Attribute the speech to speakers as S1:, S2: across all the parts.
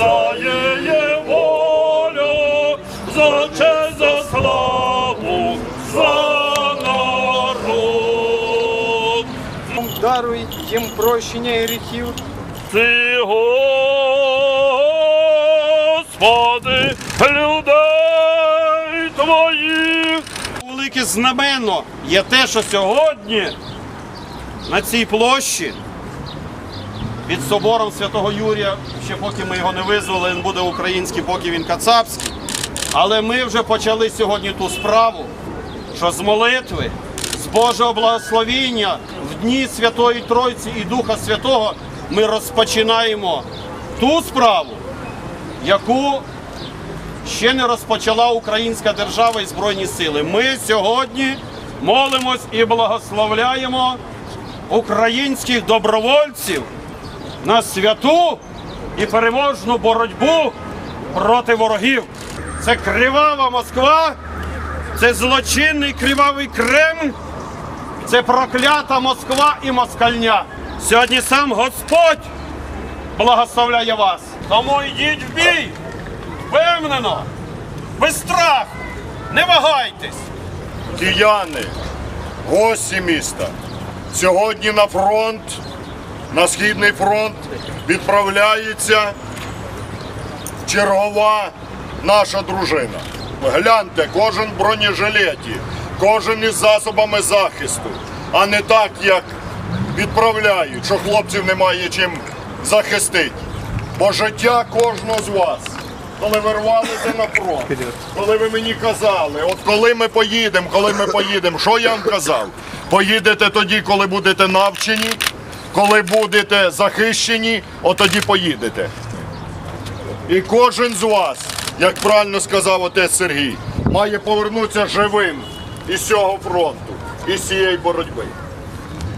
S1: за її волю, за честь, за славу, за народ.
S2: Даруй їм прощення гріхів,
S1: Ти, Господи, людей твоїх.
S3: Велике знамено є те, що сьогодні на цій площі під собором Святого Юрія, ще поки ми його не визвали, він буде український, поки він кацапський. Але ми вже почали сьогодні ту справу, що з молитви, з Божого благословіння в дні Святої Тройці і Духа Святого ми розпочинаємо ту справу, яку ще не розпочала українська держава і збройні сили. Ми сьогодні молимось і благословляємо українських добровольців на святу і переможну боротьбу проти ворогів. Це кривава Москва, це злочинний кривавий Кремль, це проклята Москва і москальня. Сьогодні сам Господь благословляє вас. Тому йдіть в бій впевнено, без страху, не вагайтесь.
S4: кияни, гості міста. Сьогодні на фронт, на східний фронт відправляється чергова наша дружина. Гляньте, кожен бронежилеті, кожен із засобами захисту, а не так, як відправляють, що хлопців немає чим захистити. Бо життя кожного з вас, коли ви рвалися на фронт, коли ви мені казали, от коли ми поїдемо, коли ми поїдемо, що я вам казав? Поїдете тоді, коли будете навчені, коли будете захищені, от тоді поїдете. І кожен з вас, як правильно сказав отець Сергій, має повернутися живим із цього фронту, із цієї боротьби.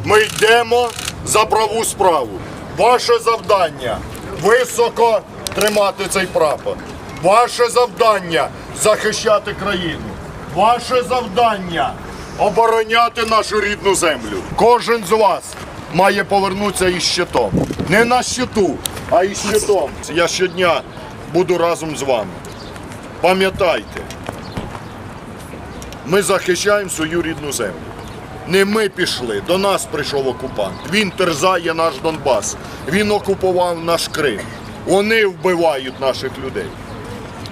S4: Ми йдемо за праву справу. Ваше завдання високо тримати цей прапор. Ваше завдання захищати країну. Ваше завдання обороняти нашу рідну землю. Кожен з вас має повернутися із щитом. Не на щиту, а із щитом. Я щодня буду разом з вами. Пам'ятайте, ми захищаємо свою рідну землю. Не ми пішли, до нас прийшов окупант. Він терзає наш Донбас, він окупував наш Крим. Вони вбивають наших людей.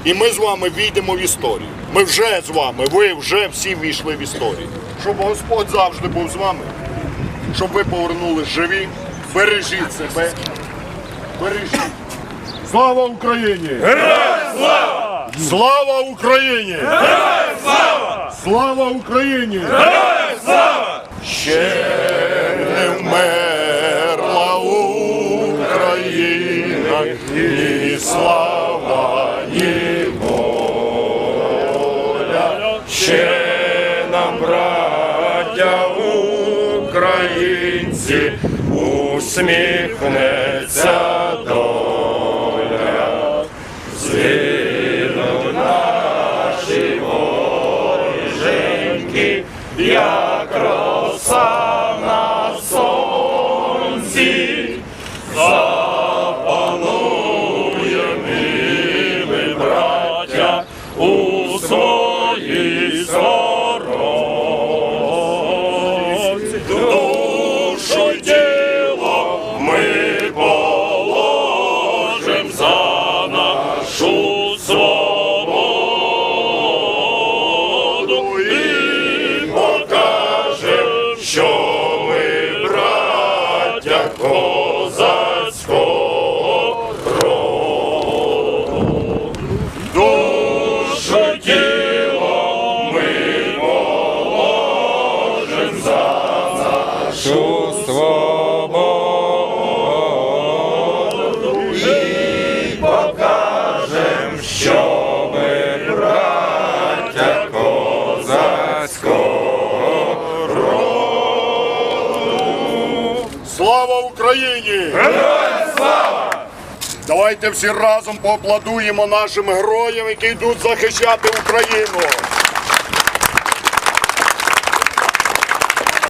S4: І ми з вами війдемо в історію. Ми вже з вами, ви вже всі війшли в історію. Щоб Господь завжди був з вами, щоб ви повернулись живі, бережіть себе, бережіть. Слава Україні! Героям слава! Слава Україні! Героям слава! Слава Україні! Ще не вмерла Україна, ні слава, ні воля. Ще українці, усміхнеться доля. Згинуть наші воріженьки, як роса на сонці, що ми браття козацького роду. Душу й Україні! Героям слава! Давайте всі разом поаплодуємо нашим героям, які йдуть захищати Україну.